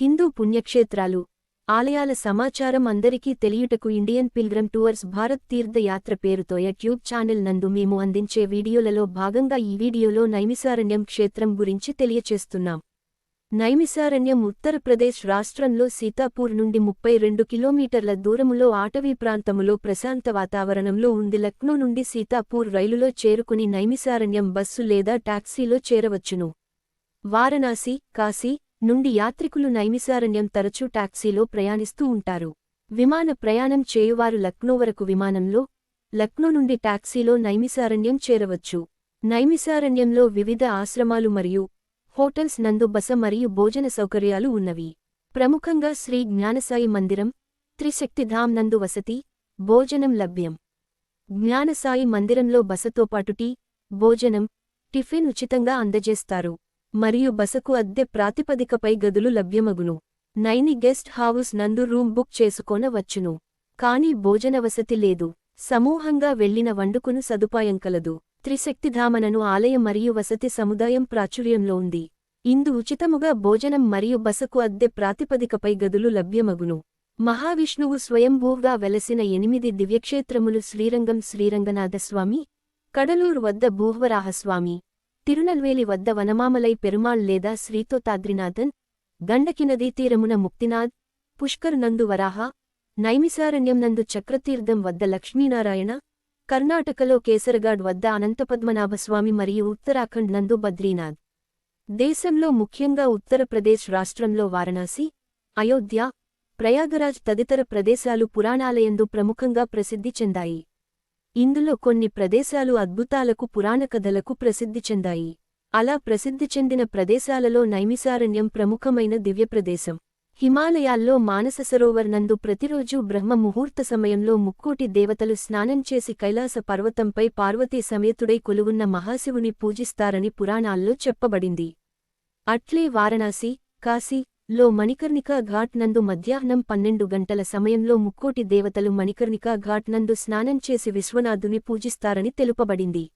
హిందూ పుణ్యక్షేత్రాలు. ఆలయాల సమాచారం అందరికీ తెలియుటకు Indian pilgrim tours Bharat Tirthayatra పేరుతో యూట్యూబ్ ఛానల్ నందు మేము అందించే వీడియోలలో భాగంగా ఈ వీడియోలో నైమిసారణ్యం క్షేత్రం గురించి తెలియచేస్తున్నాం. నైమిసారణ్యం ఉత్తరప్రదేశ్ రాష్ట్రంలో సీతాపూర్ నుండి ముప్పై రెండు కిలోమీటర్ల దూరములో ఆటవీ ప్రాంతములో ప్రశాంత వాతావరణంలో ఉంది. లక్నో నుండి సీతాపూర్ రైలులో చేరుకుని నైమిసారణ్యం బస్సు లేదా టాక్సీలో చేరవచ్చును. వారణాసి కాశీ నుండి యాత్రికులు నైమిసారణ్యం తరచూ టాక్సీలో ప్రయాణిస్తూ ఉంటారు. విమాన ప్రయాణం చేయువారు లక్నో వరకు విమానంలో లక్నో నుండి టాక్సీలో నైమిసారణ్యం చేరవచ్చు. నైమిసారణ్యంలో వివిధ ఆశ్రమాలు మరియు హోటల్స్ నందు బస మరియు భోజన సౌకర్యాలు ఉన్నవి. ప్రముఖంగా శ్రీ జ్ఞానసాయి మందిరం త్రిశక్తిధామ్ నందు వసతి భోజనం లభ్యం. జ్ఞానసాయి మందిరంలో బసతోపాటు టీ భోజనం టిఫిన్ ఉచితంగా అందజేస్తారు. మరియు బసకు అద్దె ప్రాతిపదికపై గదులు లభ్యమగును. నైని గెస్ట్ హౌస్ నందు రూమ్ బుక్ చేసుకోనవచ్చును. కాని భోజనవసతి లేదు. సమూహంగా వెళ్ళిన వండుకును సదుపాయం కలదు త్రిశక్తిధామనను ఆలయం మరియు వసతి సముదాయం ప్రాచుర్యంలో ఉంది. ఇందు ఉచితముగా భోజనం మరియు బసకు అద్దె ప్రాతిపదికపై గదులు లభ్యమగును. మహావిష్ణువు స్వయంభూగా వెలసిన ఎనిమిది దివ్యక్షేత్రములు శ్రీరంగం శ్రీరంగనాథస్వామి కడలూరు వద్ద భూవరాహస్వామి తిరునల్వేలి వద్ద వనమామలై పెరుమాళ్ లేదా శ్రీతోతాద్రినాథన్ గండకినదీ తీరమున ముక్తినాథ్ పుష్కర్ నందు వరాహ నైమిసారణ్యం నందు చక్రతీర్థం వద్ద లక్ష్మీనారాయణ కర్ణాటకలో కేసరగాడ్ వద్ద అనంతపద్మనాభస్వామి మరియు ఉత్తరాఖండ్ నందు బద్రీనాథ్. దేశంలో ముఖ్యంగా ఉత్తరప్రదేశ్ రాష్ట్రంలో వారణాసి అయోధ్య ప్రయాగరాజ్ తదితర ప్రదేశాలు పురాణాలయందు ప్రముఖంగా ప్రసిద్ధి చెందాయి. ఇందులో కొన్ని ప్రదేశాలు అద్భుతాలకు పురాణ కథలకు ప్రసిద్ధి చెందాయి. అలా ప్రసిద్ధి చెందిన ప్రదేశాలలో నైమిసారణ్యం ప్రముఖమైన దివ్యప్రదేశం. హిమాలయాల్లో మానస సరోవర్ నందు ప్రతిరోజూ బ్రహ్మ ముహూర్త సమయంలో ముక్కోటి దేవతలు స్నానం చేసి కైలాస పర్వతంపై పార్వతీ సమేతుడై కొలువున్న మహాశివుని పూజిస్తారని పురాణాల్లో చెప్పబడింది. అట్లే వారణాసి కాశీ లో మణికర్ణికా ఘాట్ నందు మధ్యాహ్నం పన్నెండు గంటల సమయంలో ముక్కోటి దేవతలు మణికర్ణికా ఘాట్ నందు స్నానం చేసి విశ్వనాథుని పూజిస్తారని తెలుపబడింది.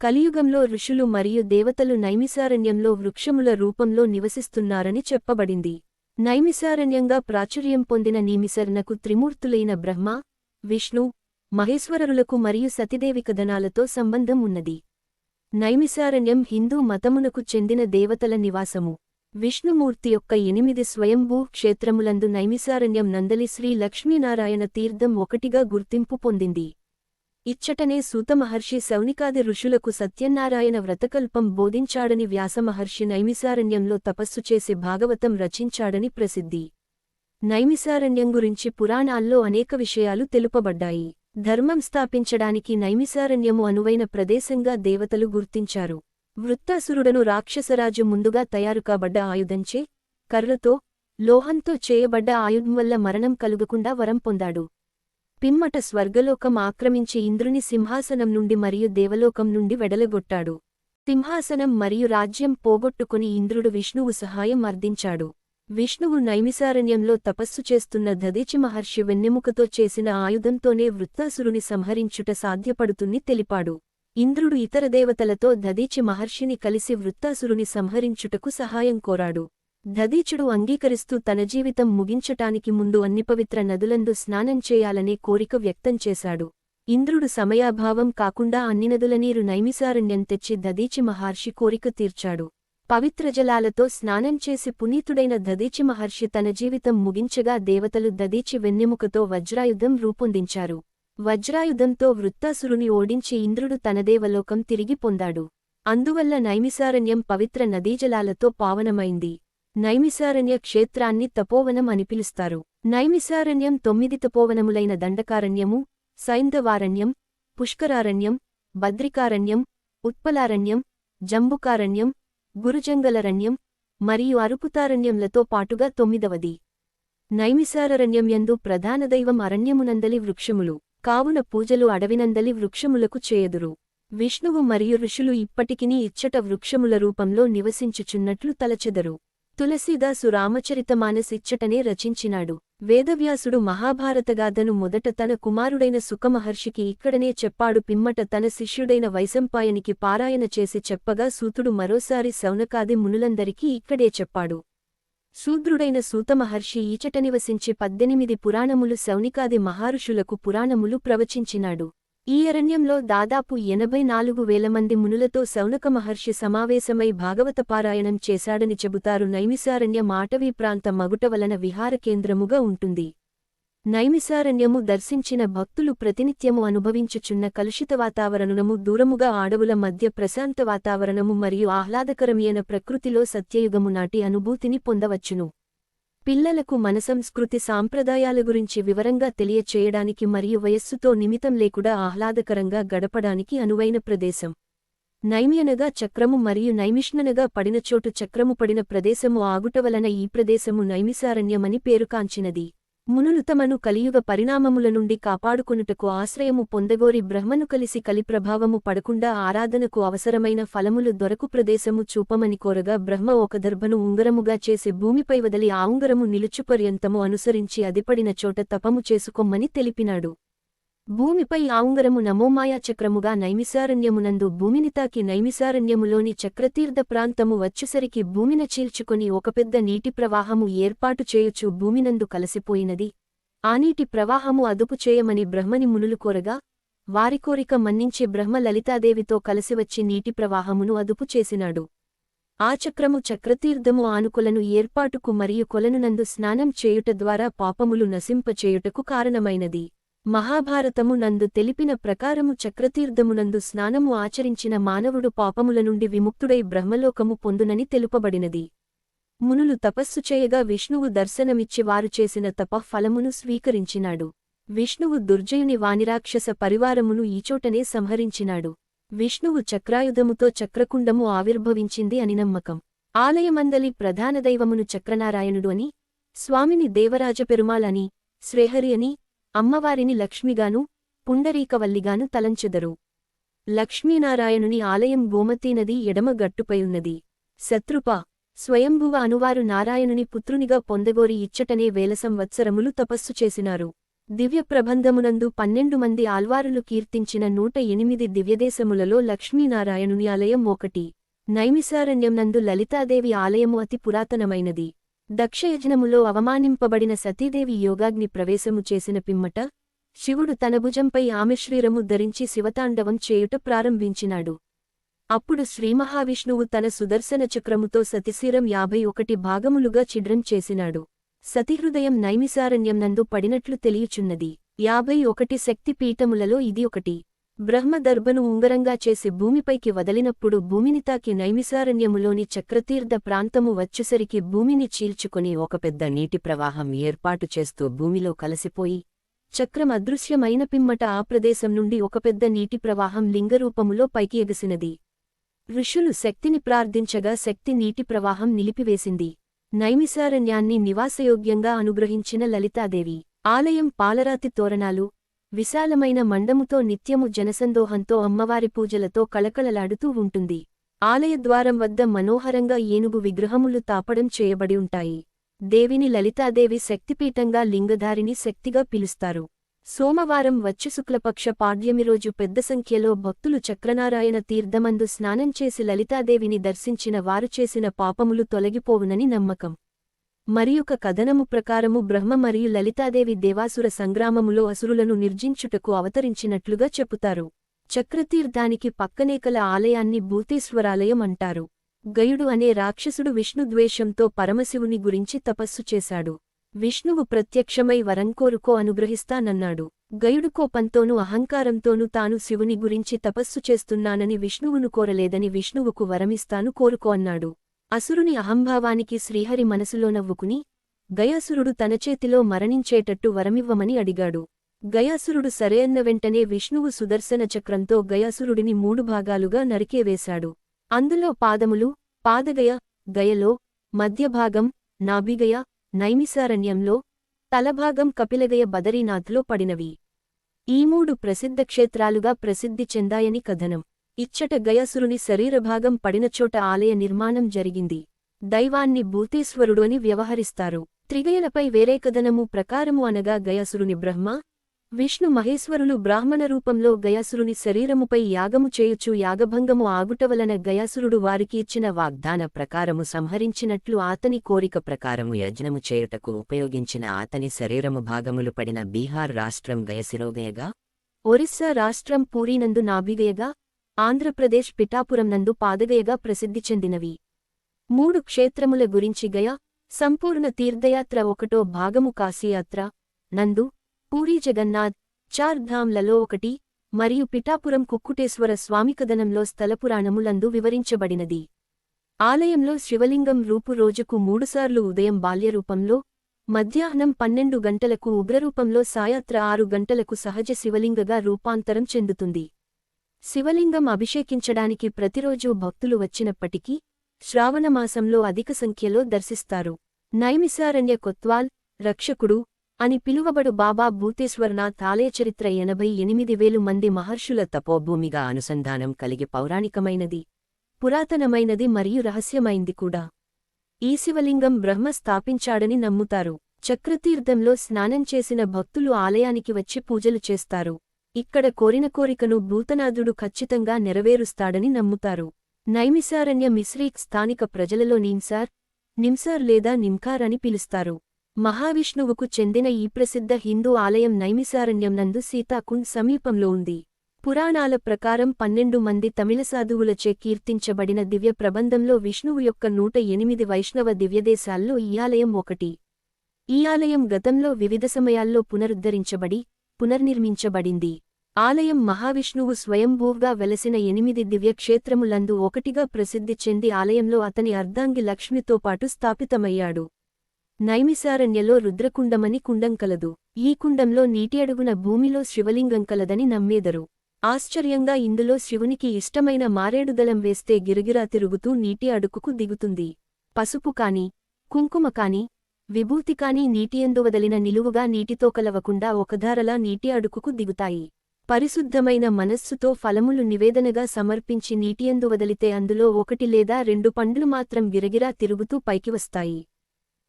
కలియుగంలో ఋషులు మరియు దేవతలు నైమిసారణ్యంలో వృక్షముల రూపంలో నివసిస్తున్నారని చెప్పబడింది. నైమిసారణ్యంగా ప్రాచుర్యం పొందిన నీమిసర్నకు త్రిమూర్తులైన బ్రహ్మ విష్ణు మహేశ్వరరులకు మరియు సతిదేవికధనాలతో సంబంధం ఉన్నది. నైమిసారణ్యం హిందూ మతమునకు చెందిన దేవతల నివాసము. విష్ణుమూర్తి యొక్క ఎనిమిది స్వయంభూ క్షేత్రములందు నైమిసారణ్యం నందలి శ్రీ లక్ష్మీనారాయణ తీర్థం ఒకటిగా గుర్తింపు పొందింది. ఇచ్చటనే సూతమహర్షి సౌనికాది ఋషులకు సత్యనారాయణ వ్రతకల్పం బోధించాడని వ్యాసమహర్షి నైమిసారణ్యంలో తపస్సు చేసి భాగవతం రచించాడని ప్రసిద్ధి. నైమిసారణ్యం గురించి పురాణాల్లో అనేక విషయాలు తెలుపబడ్డాయి. ధర్మం స్థాపించడానికి నైమిసారణ్యము అనువైన ప్రదేశంగా దేవతలు గుర్తించారు. వృత్తాసురుడను రాక్షసరాజు ముందుగా తయారు కాబడ్డ ఆయుధంచే కర్రతో లోహంతో చేయబడ్డ ఆయుధం వల్ల మరణం కలుగకుండా వరం పొందాడు. పిమ్మట స్వర్గలోకం ఆక్రమించి ఇంద్రుని సింహాసనం నుండి మరియు దేవలోకం నుండి వెడలగొట్టాడు. సింహాసనం మరియు రాజ్యం పోగొట్టుకుని ఇంద్రుడు విష్ణువు సహాయం అర్థించాడు విష్ణువు నైమిసారణ్యంలో తపస్సు చేస్తున్న దదీచి మహర్షి వెన్నెముకతో చేసిన ఆయుధంతోనే వృత్తాసురుని సంహరించుట సాధ్యపడుతుంది తెలిపాడు. ఇంద్రుడు ఇతర దేవతలతో దదీచి మహర్షిని కలిసి వృత్తాసురుని సంహరించుటకు సహాయం కోరాడు. దదీచుడు అంగీకరిస్తూ తన జీవితం ముగించటానికి ముందు అన్ని పవిత్ర నదులందు స్నానం చేయాలనే కోరిక వ్యక్తం చేశాడు. ఇంద్రుడు సమయాభావం కాకుండా అన్ని నదుల నీరు నైమిసారణ్యం తెచ్చి దదీచి మహర్షి కోరిక తీర్చాడు. పవిత్ర జలాలతో స్నానం చేసి పునీతుడైన దదీచి మహర్షి తన జీవితం ముగించగా దేవతలు దదీచి వెన్నెముకతో వజ్రాయుధం రూపొందించారు. వజ్రాయుధంతో వృత్తాసురుని ఓడించి ఇంద్రుడు తనదేవలోకం తిరిగి పొందాడు. అందువల్ల నైమిసారణ్యం పవిత్ర నదీజలాలతో పావనమైంది. నైమిసారణ్య క్షేత్రాన్ని తపోవనం అని పిలుస్తారు. నైమిసారణ్యం తొమ్మిది తపోవనములైన దండకారణ్యము సైంధవారణ్యం పుష్కరారణ్యం బద్రికారణ్యం ఉత్పలారణ్యం జంబుకారణ్యం గురుజంగలరణ్యం మరియు అరుపుతారణ్యంలతో పాటుగా తొమ్మిదవది. నైమిసారణ్యం యందు ప్రధాన దైవం అరణ్యమునందలి వృక్షములు. కావున పూజలు అడవినందలి వృక్షములకు చేయదురు. విష్ణువు మరియు ఋషులు ఇప్పటికినీ ఇచ్చట వృక్షముల రూపంలో నివసించుచున్నట్లు తలచెదరు. తులసీదాసు రామచరితమానస్ ఇచ్చటనే రచించినాడు. వేదవ్యాసుడు మహాభారతగాథను మొదట తన కుమారుడైన సుఖమహర్షికి ఇక్కడనే చెప్పాడు. పిమ్మట తన శిష్యుడైన వైశంపాయనికి పారాయణ చేసి చెప్పగా సూతుడు మరోసారి శౌనకాది మునులందరికీ ఇక్కడే చెప్పాడు. శూద్రుడైన సూతమహర్షి ఈచట నివసించి పద్దెనిమిది పురాణములు శౌనికాది మహారుషులకు పురాణములు ప్రవచించినాడు. ఈ అరణ్యంలో దాదాపు ఎనభై నాలుగు వేల మంది మునులతో సౌనక మహర్షి సమావేశమై భాగవత పారాయణం చేశాడని చెబుతారు నైమిసారణ్యం అటవీ ప్రాంత మగుట వలన విహార కేంద్రముగా ఉంటుంది. నైమిసారణ్యము దర్శించిన భక్తులు ప్రతినిత్యము అనుభవించుచున్న కలుషిత వాతావరణము దూరముగా ఆడవుల మధ్య ప్రశాంత వాతావరణము మరియు ఆహ్లాదకరమైన ప్రకృతిలో సత్యయుగము నాటి అనుభూతిని పొందవచ్చును. పిల్లలకు మన సంస్కృతి సాంప్రదాయాల గురించి వివరంగా తెలియచేయడానికి మరియు వయస్సుతో నిమితం లేకుండా ఆహ్లాదకరంగా గడపడానికి అనువైన ప్రదేశం. నైమ్యనగా చక్రము మరియు నైమిష్ణనగా పడినచోటు చక్రము పడిన ప్రదేశము ఆగుట వలన ఈ ప్రదేశము నైమిసారణ్యమని పేరుకాంచినది మునులు తమను కలియుగ పరిణామముల నుండి కాపాడుకొనుటకు ఆశ్రయము పొందగోరి బ్రహ్మను కలిసి కలిప్రభావము పడకుండా ఆరాధనకు అవసరమైన ఫలములు దొరకు ప్రదేశము చూపమని కోరగా బ్రహ్మ ఒక దర్భను ఉంగరముగా చేసి భూమిపై వదలి ఆ ఉంగరము నిలుచుపర్యంతము అనుసరించి అదిపడిన చోట తపము చేసుకొమ్మని తెలిపినాడు. భూమిపై ఆంగరము నమోమాయా చక్రముగా నైమిసారణ్యమునందు భూమిని తాకి నైమిసారణ్యములోని చక్రతీర్థ ప్రాంతము వచ్చుసరికి భూమిన చీల్చుకొని ఒక పెద్ద నీటి ప్రవాహము ఏర్పాటు చేయుచు భూమినందు కలసిపోయినది. ఆ నీటి ప్రవాహము అదుపు చేయమని బ్రహ్మని మునులు కోరగా వారి కోరిక మన్నించి బ్రహ్మ లలితాదేవితో కలిసివచ్చి నీటి ప్రవాహమును అదుపు చేసినాడు. ఆ చక్రము చక్రతీర్థము ఆనుకొలను ఏర్పాటుకు మరియు కొలనునందు స్నానం చేయుట ద్వారా పాపములు నశింపచేయుటకు కారణమైనది. మహాభారతము నందు తెలిపిన ప్రకారము చక్రతీర్థమునందు స్నానము ఆచరించిన మానవుడు పాపముల నుండి విముక్తుడై బ్రహ్మలోకము పొందునని తెలుపబడినది. మునులు తపస్సు చేయగా విష్ణువు దర్శనమిచ్చి వారు చేసిన తప ఫలమును స్వీకరించినాడు. విష్ణువు దుర్జయుని వానిరాక్షస పరివారమును ఈచోటనే సంహరించినాడు. విష్ణువు చక్రాయుధముతో చక్రకుండము ఆవిర్భవించింది అని నమ్మకం. ఆలయమందలి ప్రధాన దైవమును చక్రనారాయణుడు అని స్వామిని దేవరాజ పెరుమాలని శ్రేహరి అని అమ్మవారిని లక్ష్మిగాను పుండరీకవల్లిగాను తలంచెదరు. లక్ష్మీనారాయణుని ఆలయం గోమతీనది ఎడమ గట్టుపై శత్రుప స్వయంభువ అనువారు నారాయణుని పుత్రునిగా పొందగోరి ఇచ్చటనే వేల సంవత్సరములు తపస్సు చేసినారు. దివ్య ప్రబంధమునందు పన్నెండు మంది ఆల్వారులు కీర్తించిన నూట ఎనిమిది దివ్యదేశములలో లక్ష్మీనారాయణుని ఆలయం ఒకటి. నైమిసారణ్యంనందు లలితాదేవి ఆలయము అతి పురాతనమైనది. దక్షయజ్ఞములో అవమానింపబడిన సతీదేవి యోగాగ్ని ప్రవేశము చేసిన పిమ్మట శివుడు తన భుజంపై ఆమె శ్రీరము ధరించి శివతాండవం చేయుట ప్రారంభించినాడు. అప్పుడు శ్రీమహావిష్ణువు తన సుదర్శన చక్రముతో సతిశీరం యాభై ఒకటి భాగములుగా చిడ్రం చేసినాడు. సతిహృదయం నైమిసారణ్యంనందు పడినట్లు తెలియచున్నది. యాభై ఒకటి శక్తిపీఠములలో ఇది ఒకటి. బ్రహ్మదర్భను ఉంగరంగా చేసి భూమిపైకి వదలినప్పుడు భూమిని తాకి నైమిసారణ్యములోని చక్రతీర్థ ప్రాంతము వచ్చేసరికి భూమిని చీల్చుకుని ఒక పెద్ద నీటి ప్రవాహం ఏర్పాటు చేస్తూ భూమిలో కలసిపోయి చక్రం అదృశ్యమైన పిమ్మట ఆ ప్రదేశం నుండి ఒక పెద్ద నీటి ప్రవాహం లింగరూపములో పైకి ఎగసినది. ఋషులు శక్తిని ప్రార్థించగా శక్తి నీటి ప్రవాహం నిలిపివేసింది. నైమిసారణ్యాన్ని నివాసయోగ్యంగా అనుగ్రహించిన లలితాదేవి ఆలయం పాలరాతి తోరణాలు విశాలమైన మండముతో నిత్యము జనసందోహంతో అమ్మవారి పూజలతో కళకళలాడుతూ ఉంటుంది. ఆలయద్వారం వద్ద మనోహరంగా ఏనుగు విగ్రహములు తాపడం చేయబడి ఉంటాయి. దేవిని లలితాదేవి శక్తిపీఠంగా లింగధారిని శక్తిగా పిలుస్తారు. సోమవారం వచ్చి శుక్లపక్ష పాడ్యమిరోజు పెద్ద సంఖ్యలో భక్తులు చక్రనారాయణ తీర్థమందు స్నానం చేసి లలితాదేవిని దర్శించిన వారు చేసిన పాపములు తొలగిపోవునని నమ్మకం. మరియొక కథనము ప్రకారము బ్రహ్మ మరియు లలితాదేవి దేవాసుర సంగ్రామములో అసురులను నిర్జించుటకు అవతరించినట్లుగా చెబుతారు చక్రతీర్థానికి పక్కనేకల ఆలయాన్ని భూతేశ్వరాలయం అంటారు. గయుడు అనే రాక్షసుడు విష్ణుద్వేషంతో పరమశివుని గురించి తపస్సు చేశాడు. విష్ణువు ప్రత్యక్షమై వరంకోరుకో అనుగ్రహిస్తానన్నాడు. గయుడు కోపంతోనూ అహంకారంతోనూ తాను శివుని గురించి తపస్సు చేస్తున్నానని విష్ణువును కోరలేదని విష్ణువుకు వరమిస్తాను కోరుకో అన్నాడు. అసురుని అహంభావానికి శ్రీహరి మనసులో నవ్వుకుని గయాసురుడు తన చేతిలో మరణించేటట్టు వరమివ్వమని అడిగాడు. గయాసురుడు సరేయన్న వెంటనే విష్ణువు సుదర్శన చక్రంతో గయాసురుడిని మూడు భాగాలుగా నరికేవేశాడు అందులో పాదములు పాదగయ గయలో మధ్యభాగం నాభిగయ నైమిసారణ్యంలో తలభాగం కపిలగయ బదరీనాథ్లో పడినవి. ఈ మూడు ప్రసిద్ధ క్షేత్రాలుగా ప్రసిద్ధి చెందాయని కథనం. ఇచ్చట గయాసురుని శరీరభాగం పడినచోట ఆలయ నిర్మాణం జరిగింది. దైవాన్ని భూతేశ్వరుడు అని వ్యవహరిస్తారు. త్రిగయలపై వేరే కథనము ప్రకారము అనగా గయాసురుని బ్రహ్మ విష్ణు మహేశ్వరులు బ్రాహ్మణ రూపంలో గయాసురుని శరీరముపై యాగము చేయుచు యాగభంగము ఆగుటవలన గయాసురుడు వారికి ఇచ్చిన వాగ్దాన ప్రకారము సంహరించినట్లు ఆతని కోరిక ప్రకారము యజ్ఞము చేయుటకు ఉపయోగించిన ఆతని శరీరము భాగములు పడిన బీహార్ రాష్ట్రం గయసిరోగయగా ఒరిస్సా రాష్ట్రం పూరీనందు నాభిగయగా ఆంధ్రప్రదేశ్ పిఠాపురం నందు పాదగయగా ప్రసిద్ధి చెందినవి. మూడు క్షేత్రముల గురించి గయ సంపూర్ణ తీర్థయాత్ర ఒకటో భాగము కాశీయాత్ర నందు పూరీ జగన్నాథ్ చార్ధామ్లలో ఒకటి మరియు పిఠాపురం కుక్కుటేశ్వర స్వామికదనంలో స్థలపురాణములందు వివరించబడినది. ఆలయంలో శివలింగం రూపు రోజుకు మూడుసార్లు ఉదయం బాల్యరూపంలో మధ్యాహ్నం పన్నెండు గంటలకు ఉగ్రరూపంలో సాయాత్ర ఆరు గంటలకు సహజ శివలింగగా రూపాంతరం చెందుతుంది. శివలింగం అభిషేకించడానికి ప్రతిరోజూ భక్తులు వచ్చినప్పటికీ శ్రావణమాసంలో అధిక సంఖ్యలో దర్శిస్తారు. నైమిసారణ్య కొత్వాల్ రక్షకుడు అని పిలువబడు బాబా భూతేశ్వరనాథ్ ఆలయ చరిత్ర ఎనభై ఎనిమిది వేలు మంది మహర్షుల తపోభూమిగా అనుసంధానం కలిగి పౌరాణికమైనది పురాతనమైనది మరియు రహస్యమైంది కూడా. ఈ శివలింగం బ్రహ్మ స్థాపించాడని నమ్ముతారు. చక్రతీర్థంలో స్నానం చేసిన భక్తులు ఆలయానికి వచ్చి పూజలు చేస్తారు. ఇక్కడ కోరిన కోరికను భూతనాథుడు ఖచ్చితంగా నెరవేరుస్తాడని నమ్ముతారు. నైమిసారణ్య మిశ్రీక్ స్థానిక ప్రజలలో నింసార్ నింసార్ లేదా నింకార్ అని పిలుస్తారు. మహావిష్ణువుకు చెందిన ఈ ప్రసిద్ధ హిందూ ఆలయం నైమిసారణ్యం నందు సీతాకుండ్ సమీపంలో ఉంది. పురాణాల ప్రకారం పన్నెండు మంది తమిళ సాధువులచే కీర్తించబడిన దివ్య ప్రబంధంలో విష్ణువు యొక్క నూట ఎనిమిది వైష్ణవ దివ్యదేశాల్లో ఈ ఆలయం ఒకటి. ఈ ఆలయం గతంలో వివిధ సమయాల్లో పునరుద్ధరించబడి పునర్నిర్మించబడింది. ఆలయం మహావిష్ణువు స్వయంభూగా వెలసిన ఎనిమిది దివ్యక్షేత్రములందు ఒకటిగా ప్రసిద్ధి చెంది ఆలయంలో అతని అర్ధాంగి లక్ష్మితో పాటు స్థాపితమయ్యాడు. నైమిసారణ్యలో రుద్రకుండమని కుండం కలదు. ఈ కుండంలో నీటి అడుగున భూమిలో శివలింగం కలదని నమ్మేదరు. ఆశ్చర్యంగా ఇందులో శివునికి ఇష్టమైన మారేడుదలం వేస్తే గిరగిరా తిరుగుతూ నీటి అడుగుకు దిగుతుంది. పసుపు కాని కుంకుమ కాని విభూతి కాని నీటియందు వదలిన నిలువుగా నీటితో కలవకుండా ఒకధారలా నీటి అడుగుకు దిగుతాయి. పరిశుద్ధమైన మనస్సుతో ఫలములు నివేదనగా సమర్పించి నీటియందు వదిలితే అందులో ఒకటి లేదా రెండు పండ్లు మాత్రం గిరగిరా తిరుగుతూ పైకి వస్తాయి.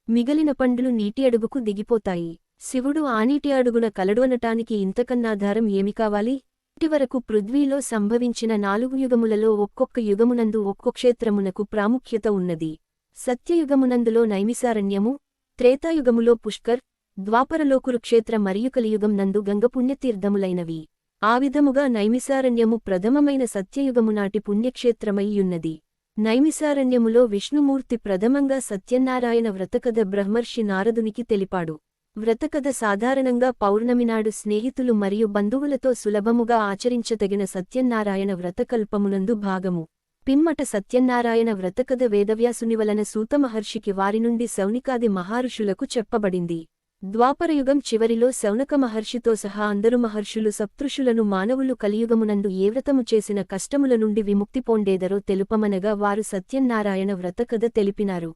మిగలిన పండ్లు నీటి అడుగుకు దిగిపోతాయి. శివుడు ఆ నీటి అడుగున కలడువనటానికి ఇంతకన్నాధారం ఏమి కావాలి? ఇటివరకు పృథ్వీలో సంభవించిన నాలుగు యుగములలో ఒక్కొక్క యుగమునందు ఒక్కో క్షేత్రమునకు ప్రాముఖ్యత ఉన్నది. సత్యయుగమునందులో నైమిసారణ్యము త్రేతాయుగములో పుష్కర్ ద్వాపరలో కురుక్షేత్ర మరియు కలియుగం నందు గంగపుణ్యతీర్థములైనవి ఆ విధముగా నైమిసారణ్యము ప్రథమమైన సత్యయుగమునాటి పుణ్యక్షేత్రమయ్యున్నది. నైమిసారణ్యములో విష్ణుమూర్తి ప్రథమంగా సత్యనారాయణ వ్రతకథ బ్రహ్మర్షి నారదునికి తెలిపాడు. వ్రతకథ సాధారణంగా పౌర్ణమినాడు స్నేహితులు మరియు బంధువులతో సులభముగా ఆచరించదగిన సత్యనారాయణ వ్రతకల్పమునందు భాగము. పిమ్మట సత్యనారాయణ వ్రతకథ వేదవ్యాసుని వలన సూతమహర్షికి వారి నుండి శౌనికాది మహారుషులకు చెప్పబడింది. ద్వాపరయుగం చివరిలో శౌనక మహర్షితో సహా అందరు మహర్షులు సప్తృషులను మానవులు కలియుగమునందు ఏ వ్రతము చేసిన కష్టముల నుండి విముక్తి పొందేదరో తెలుపమనగా వారు సత్యనారాయణ వ్రతకథ తెలిపినారు.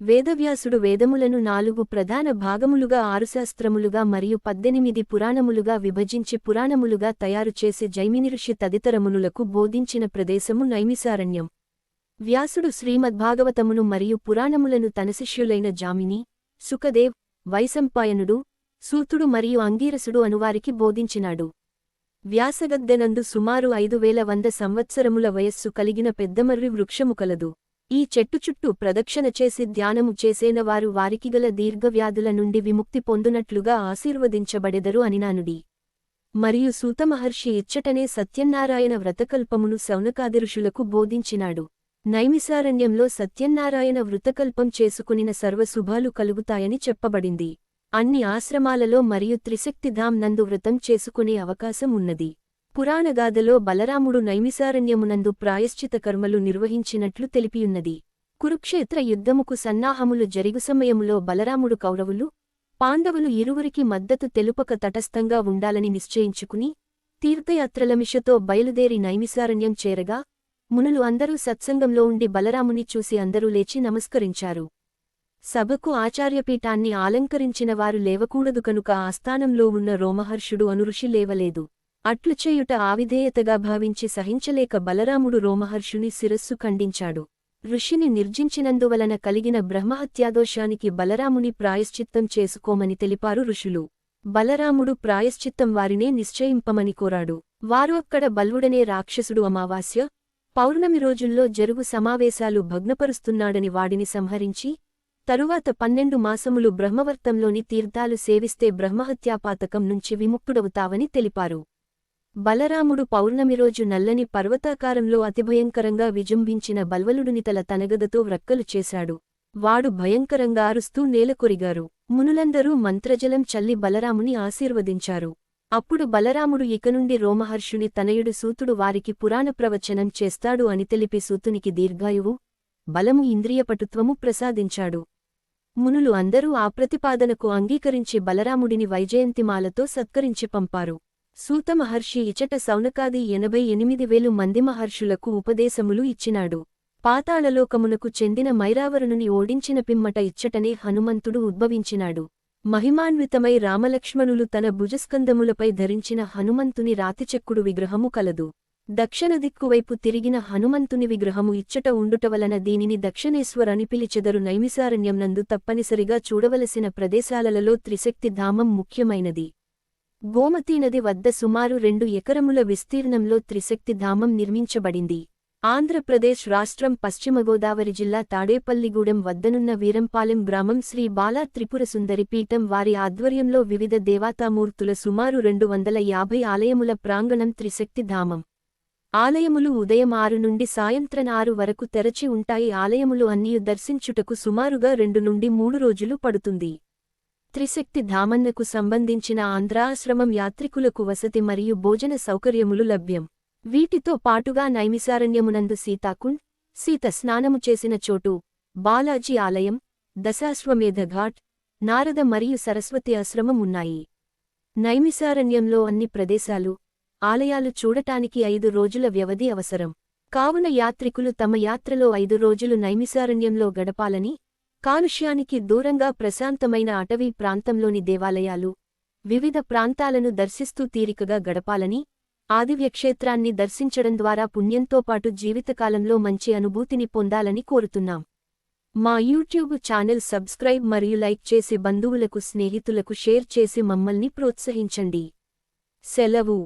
వేదవ్యాసుడు వేదములను నాలుగు ప్రధాన భాగములుగా ఆరుశాస్త్రములుగా మరియు పద్దెనిమిది పురాణములుగా విభజించి పురాణములుగా తయారుచేసి జైమినిఋషి తదితరమునులకు బోధించిన ప్రదేశము నైమిసారణ్యం. వ్యాసుడు శ్రీమద్భాగవతమును మరియు పురాణములను తన శిష్యులైన జామిని సుఖదేవ్ వైశంపాయనుడు సూతుడు మరియు అంగీరసుడు అనువారికి బోధించినాడు. వ్యాసగద్దెనందు సుమారు ఐదు వేల వంద సంవత్సరముల వయస్సు కలిగిన పెద్దమర్రి వృక్షము కలదు. ఈ చెట్టు చుట్టూ ప్రదక్షిణ చేసి ధ్యానము చేసేనవారు వారికిగల దీర్ఘవ్యాధుల నుండి విముక్తి పొందునట్లుగా ఆశీర్వదించబడెదరు అనినానుడి. మరియు సూతమహర్షి ఇచ్చటనే సత్యనారాయణ వ్రతకల్పమును శౌనకాదిరుషులకు బోధించినాడు. నైమిసారణ్యంలో సత్యనారాయణ వృతకల్పం చేసుకునిన సర్వశుభాలు కలుగుతాయని చెప్పబడింది. అన్ని ఆశ్రమాలలో మరియు త్రిశక్తిధామ్ నందు వ్రతం చేసుకునే అవకాశం ఉన్నది. పురాణగాథలో బలరాముడు నైమిసారణ్యమునందు ప్రాయశ్చిత కర్మలు నిర్వహించినట్లు తెలిపియున్నది. కురుక్షేత్ర యుద్ధముకు సన్నాహములు జరుగు సమయములో బలరాముడు కౌరవులు పాండవులు ఇరువురికి మద్దతు తెలుపక తటస్థంగా ఉండాలని నిశ్చయించుకుని తీర్థయాత్రలమిషతో బయలుదేరి నైమిసారణ్యం చేరగా మునులు అందరూ సత్సంగంలో ఉండి బలరాముని చూసి అందరూ లేచి నమస్కరించారు. సభకు ఆచార్యపీఠాన్ని ఆలంకరించిన వారు లేవకూడదు కనుక ఆస్థానంలో ఉన్న రోమహర్షుడు అనుఋషి లేవలేదు. అట్లు చేయుట ఆవిధేయతగా భావించి సహించలేక బలరాముడు రోమహర్షుని శిరస్సు ఖండించాడు. ఋషిని నిర్జించినందువలన కలిగిన బ్రహ్మహత్యాదోషానికి బలరాముని ప్రాయశ్చిత్తం చేసుకోమని తెలిపారు ఋషులు. బలరాముడు ప్రాయశ్చిత్తం వారినే నిశ్చయింపమని కోరాడు. వారు అక్కడ బల్వుడనే రాక్షసుడు అమావాస్య పౌర్ణమి రోజుల్లో జరుగు సమావేశాలు భగ్నపరుస్తున్నాడని వాడిని సంహరించి తరువాత పన్నెండు మాసములు బ్రహ్మవర్తంలోని తీర్థాలు సేవిస్తే బ్రహ్మహత్యాపాతకం నుంచి విముక్తుడవుతావని తెలిపారు. బలరాముడు పౌర్ణమి రోజు నల్లని పర్వతాకారంలో అతిభయంకరంగా విజృంభించిన బల్వలుడిని తల తనగదతో వ్రక్కలు చేశాడు. వాడు భయంకరంగా అరుస్తూ నేలకొరిగారు. మునులందరూ మంత్రజలం చల్లి బలరాముని ఆశీర్వదించారు. అప్పుడు బలరాముడు ఇకనుండి రోమహర్షుని తనయుడు సూతుడు వారికి పురాణ ప్రవచనం చేస్తాడు అని తెలిపి సూతునికి దీర్ఘాయువు బలము ఇంద్రియపటుత్వము ప్రసాదించాడు. మునులు అందరూ ఆ ప్రతిపాదనకు అంగీకరించి బలరాముడిని వైజయంతిమాలతో సత్కరించి పంపారు. సూత మహర్షి ఇచట సౌనకాది ఎనభై ఎనిమిది వేలు మంది మహర్షులకు ఉపదేశములు ఇచ్చినాడు. పాతాళలోకమునకు చెందిన మైరావరుణుని ఓడించిన పిమ్మట ఇచ్చటనే హనుమంతుడు ఉద్భవించినాడు. మహిమాన్వితమై రామలక్ష్మణులు తన భుజస్కందములపై ధరించిన హనుమంతుని రాతిచెక్కుడు విగ్రహము కలదు. దక్షిణ దిక్కువైపు తిరిగిన హనుమంతుని విగ్రహము ఇచ్చట ఉండుటవలన దీనిని దక్షిణేశ్వరని పిలిచెదరు నైమిసారణ్యం నందు తప్పనిసరిగా చూడవలసిన ప్రదేశాలలో త్రిశక్తి ధామం ముఖ్యమైనది. గోమతీ నది వద్ద సుమారు రెండు ఎకరముల విస్తీర్ణంలో త్రిశక్తి ధామం నిర్మించబడింది. ఆంధ్రప్రదేశ్ రాష్ట్రం పశ్చిమ గోదావరి జిల్లా తాడేపల్లిగూడెం వద్దనున్న వీరంపాలెం గ్రామం శ్రీ బాలా త్రిపుర సుందరి పీఠం వారి ఆధ్వర్యంలో వివిధ దేవతామూర్తుల సుమారు రెండు వందల యాభై ఆలయముల ప్రాంగణం త్రిశక్తి ధామం. ఆలయములు ఉదయం ఆరు నుండి సాయంత్రం ఆరు వరకు తెరచి ఉంటాయి. ఆలయములు అన్నీ దర్శించుటకు సుమారుగా రెండు నుండి మూడు రోజులు పడుతుంది. త్రిశక్తి ధామన్నకు సంబంధించిన ఆంధ్రాశ్రమం యాత్రికులకు వసతి మరియు భోజన సౌకర్యములు లభ్యం. వీటితో పాటుగా నైమిసారణ్యమునందు సీతాకుండ్ సీత స్నానము చేసిన చోటు బాలాజీ ఆలయం దశాశ్వమేధఘాట్ నారద మరియు సరస్వతి ఆశ్రమం ఉన్నాయి నైమిసారణ్యంలో అన్ని ప్రదేశాలు ఆలయాలు చూడటానికి ఐదు రోజుల వ్యవధి అవసరం. కావున యాత్రికులు తమ యాత్రలో ఐదు రోజులు నైమిసారణ్యంలో గడపాలని కాలుష్యానికి దూరంగా ప్రశాంతమైన అటవీ ప్రాంతంలోని దేవాలయాలు వివిధ ప్రాంతాలను దర్శిస్తూ తీరికగా గడపాలని ఆదివ్యక్షేత్రాన్ని దర్శించడం ద్వారా పుణ్యంతో పాటు జీవితకాలంలో మంచి అనుభూతిని పొందాలని కోరుతున్నాం. మా యూట్యూబ్ ఛానల్ సబ్స్క్రైబ్ మరియు లైక్ చేసి బంధువులకు స్నేహితులకు షేర్ చేసి మమ్మల్ని ప్రోత్సహించండి. సెలవు.